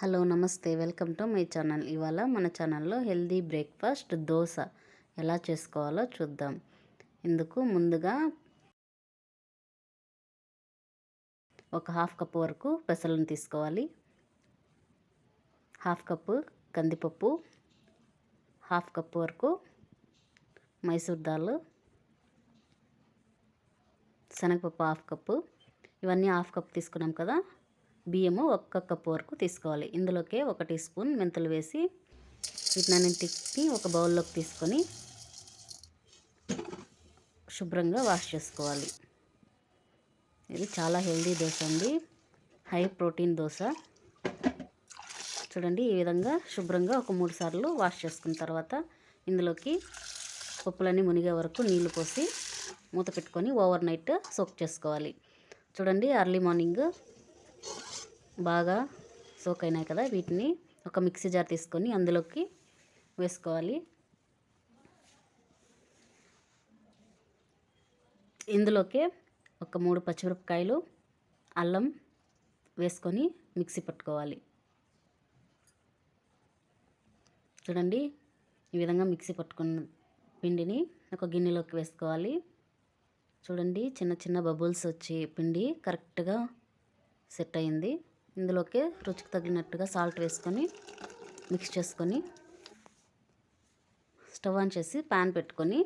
Hello నమస్తే. Welcome to my channel. ఇవాళ మన ఛానల్లో హెల్దీ బ్రేక్ఫాస్ట్ దోశ ఎలా చేసుకోవాలో చూద్దాం. ఇందుకు ముందుగా ఒక హాఫ్ కప్ వరకు పెసలను తీసుకోవాలి. హాఫ్ కప్పు కందిపప్పు హాఫ్ కప్ వరకు మైసూర్ దాల్ శనగపప్పు హాఫ్ కప్పు. ఇవన్నీ హాఫ్ కప్ తీసుకున్నాం కదా బియ్యము ఒక్క కప్పు వరకు తీసుకోవాలి. ఇందులోకే ఒక టీ స్పూన్ మెంతులు వేసి వీటినన్నింటికి ఒక బౌల్లోకి తీసుకొని శుభ్రంగా వాష్ చేసుకోవాలి. ఇది చాలా హెల్దీ దోశ అండి. High protein dosa. చూడండి ఈ విధంగా శుభ్రంగా ఒక మూడు సార్లు వాష్ చేసుకున్న తర్వాత ఇందులోకి పప్పులన్నీ మునిగే వరకు నీళ్ళు పోసి మూత పెట్టుకొని ఓవర్ నైట్ సోక్ చేసుకోవాలి. చూడండి అర్లీ మార్నింగ్ బాగా సోక్ అయినాయి కదా వీటిని. ఒక మిక్సీ జార్ తీసుకొని అందులోకి వేసుకోవాలి. ఇందులోకి ఒక మూడు పచ్చిమిరపకాయలు అల్లం వేసుకొని మిక్సీ పట్టుకోవాలి. చూడండి ఈ విధంగా మిక్సీ పట్టుకున్న పిండిని ఒక గిన్నెలోకి వేసుకోవాలి. చూడండి చిన్న చిన్న బబుల్స్ వచ్చి పిండి కరెక్ట్గా సెట్ అయింది. ఇందులోకి రుచికి తగినట్టుగా సాల్ట్ వేసుకొని మిక్స్ చేసుకొని స్టవ్ ఆన్ చేసి ప్యాన్ పెట్టుకొని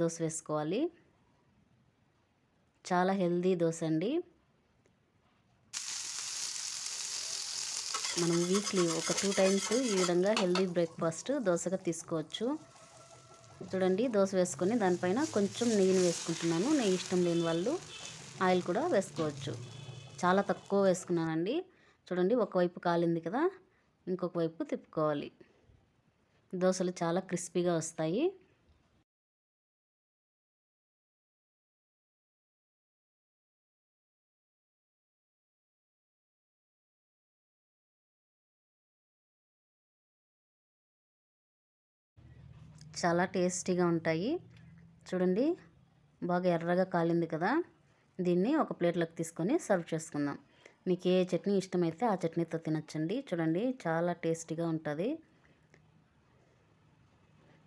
దోశ వేసుకోవాలి. చాలా హెల్దీ దోశ అండి. మనం వీక్లీ ఒక టూ టైమ్స్ ఈ విధంగా హెల్దీ బ్రేక్ఫాస్ట్ దోశగా తీసుకోవచ్చు. చూడండి దోశ వేసుకొని దానిపైన కొంచెం నెయ్యిని వేసుకుంటున్నాను. నెయ్యి ఇష్టం లేని వాళ్ళు ఆయిల్ కూడా వేసుకోవచ్చు. చాలా తక్కువ వేసుకున్నానండి. చూడండి ఒకవైపు కాలింది కదా ఇంకొక వైపు తిప్పుకోవాలి. దోశలు చాలా క్రిస్పీగా వస్తాయి. చాలా టేస్టీగా ఉంటాయి. చూడండి బాగా ఎర్రగా కాలింది కదా. దీన్ని ఒక ప్లేట్లోకి తీసుకొని సర్వ్ చేసుకుందాం. మీకు ఏ చట్నీ ఇష్టమైతే ఆ చట్నీతో తినచ్చండి. చూడండి చాలా టేస్టీగా ఉంటుంది.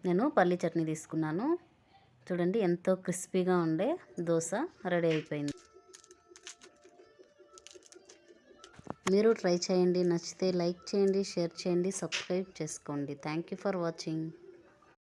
నేను పల్లీ చట్నీ తీసుకున్నాను. చూడండి ఎంతో క్రిస్పీగా ఉండే దోశ రెడీ అయిపోయింది. మీరు ట్రై చేయండి. నచ్చితే లైక్ చేయండి షేర్ చేయండి సబ్స్క్రైబ్ చేసుకోండి. Thank you for watching.